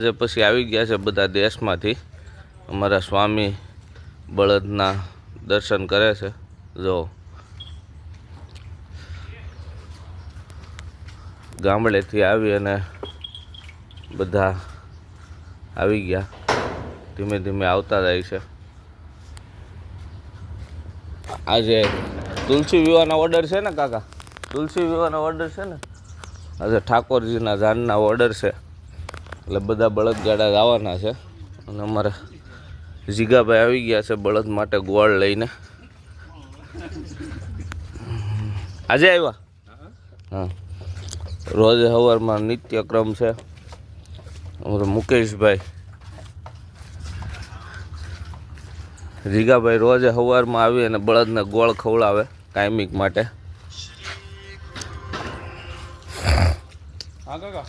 આજે પછી આવી ગયા છે બધા દેશમાંથી. અમારા સ્વામી બળદના દર્શન કરે છે. જો. ગામડેથી આવી અને બધા આવી ગયા. ધીમે ધીમે આવતા જાય છે. આજે તુલસી વિવાહનો ઓર્ડર છે ને કાકા? તુલસી વિવાહનો ઓર્ડર છે ને? આજે ઠાકોરજીના જાનના ઓર્ડર છે. એટલે બધા બળદગાડા આવવાના છે. અને અમારે જીગાભાઈ આવી ગયા છે બળદ માટે ગોળ લઈને. આજે આવ્યા? હા. રોજ સવારમાં નિત્યક્રમ છે. અમારો મુકેશભાઈ. જીગાભાઈ રોજ સવારમાં આવી અને બળદને ગોળ ખવડાવે કાયમિક માટે. હા, કાકા.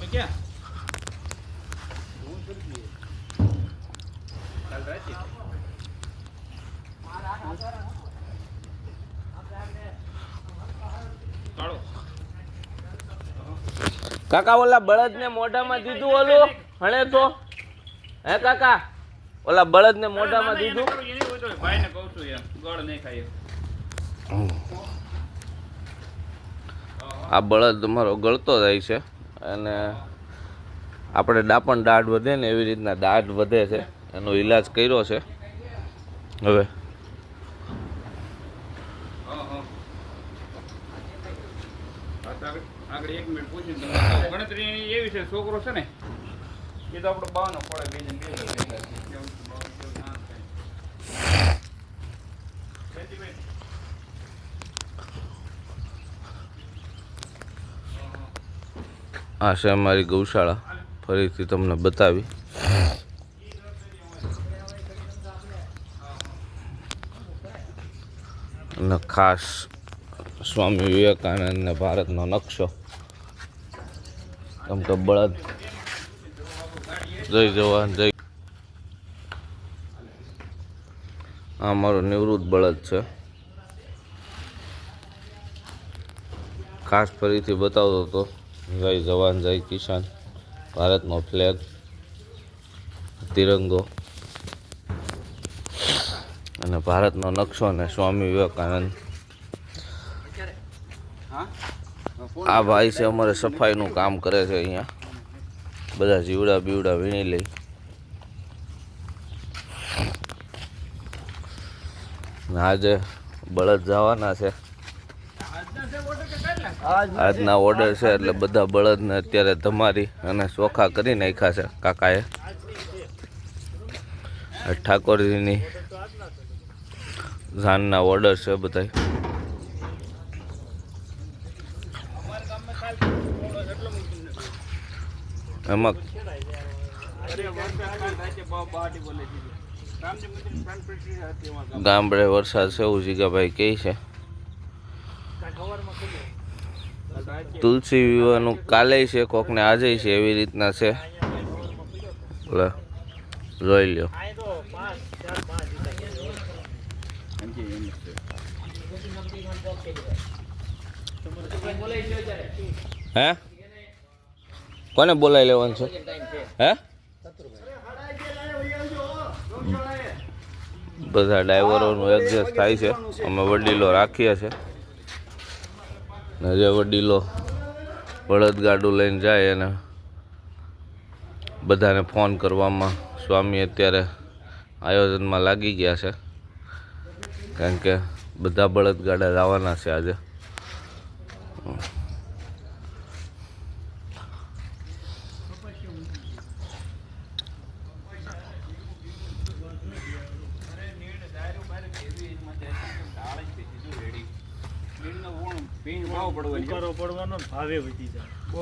તમે ક્યાં? કાકા ઓલા બળદને મોઢામાં દીધું ઓલું? હણે તો. હે કાકા? ઓલા બળદને મોઢામાં દીધું? ભાઈને કહું છું એમ. ગળ નહીં ખાય આ બળદ તમારો ગળતો જાય છે. અને આપણે ડાપણ દાઢ વધે ને એવી રીતના દાઢ વધે છે. એનો ઈલાજ કર્યો છે. હવે. છોકરો છે ને, એ તો આપણો બાવનો પડે બે જણ બે જણ ભેગા છે. કેવું છે, બાવન, કેવું ના થાય. ખેતીભાઈ. આ છે અમારી ગૌશાળા. ફરીથી તમને બતાવી. અને ખાસ સ્વામી વિવેકાનંદને ભારતનો નકશો. આમ તો બળદ. જય જવાન, જય. આ મારો નિવૃત્ત બળદ છે. ખાસ ફરીથી બતાવતો હતો જય જવાન, જય કિસાન. ભારતનો ફ્લેગ તિરંગો. અને ભારતનો નકશો અને સ્વામી વિવેકાનંદ. આ ભાઈ છે અમારે સફાઈનું કામ કરે છે અહીંયા. બધા જીવડા બીવડા વીણી લઈ આજે બળદ જવાના છે. આજના ઓર્ડર છે એટલે બધા બળદને અત્યારે ધમારી અને ચોખા કરી નાખ્યા છે કાકાએ. ઠાકોરજીની ઝાનના ઓર્ડર છે બધા એમાં ગામડે વરસાદ છે એવું જીગાભાઈ કહે છે. તુલસી વિવાહનું કાલે છે, કોકને આજે છે, એવી રીતના છે. લે, જોઈ લ્યો. હે? કોને બોલાવી લેવાનું છે? હે? બધા ડ્રાઈવરોનું એડજસ્ટ થાય છે. અમે વડીલો રાખીએ છીએ. ને જે વડીલો બળદગાડું લઈને જાય અને બધાને ફોન કરવામાં સ્વામી અત્યારે આયોજનમાં લાગી ગયા છે. કારણ કે બધા બળદગાડા લાવવાના છે આજે ઉકારો પડવાનો ને ભાવે વધી જાય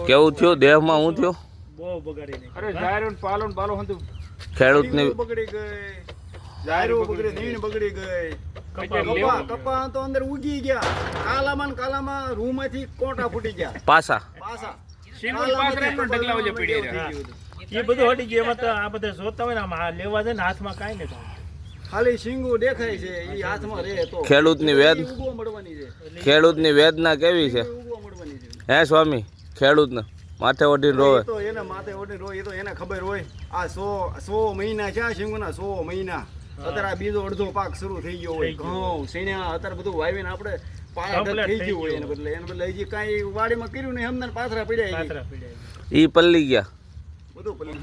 કેવું થયું? દેહમાં હું થયો? ખેડૂત બગાડી નાખી અરે જાયરો ને પાલો ને બાલો હતું ખેડૂતની બગડી ગઈ બગડી ગઈ કપા કપા કપા તો અંદર ઉગી ગયા. કાલામાં કાલામાં રૂમમાંથી કોટા ફૂટી ગયા. પાછા પાછા સિંગલ પાસ રહ્યા એ બધું હટી ગયું એમાં તો આ બધા જોતા હોય ને આમ લેવા જાય ને હાથમાં કાંઈ નહીં ખાલી શીંગું દેખાય છે એ હાથમાં રહે તો. ખેડૂતની વેદ ઉગવા મળવાની ખેડૂતની વેદના કેવી છે? હે સ્વામી ખેડૂતને માથે ઓઢીને રોવે. તો એને માથે ઓઢીને રોવે એ તો એને ખબર હોય. આ સો સો મહિના છે શીંગોના સો મહિના. અત્યારે આ બીજો અડધો પાક શરૂ થઈ ગયો હોય ઘઉં સીણ્યા અત્યારે બધું વાવીને આપણે પાયા થઈ ગયું હોય એને બદલે. એને બદલે હજી કાંઈ વાડીમાં કર્યું નહીં અમને પાથરા પીડ્યા એ પલ્લી ગયા. બધું પલ્લી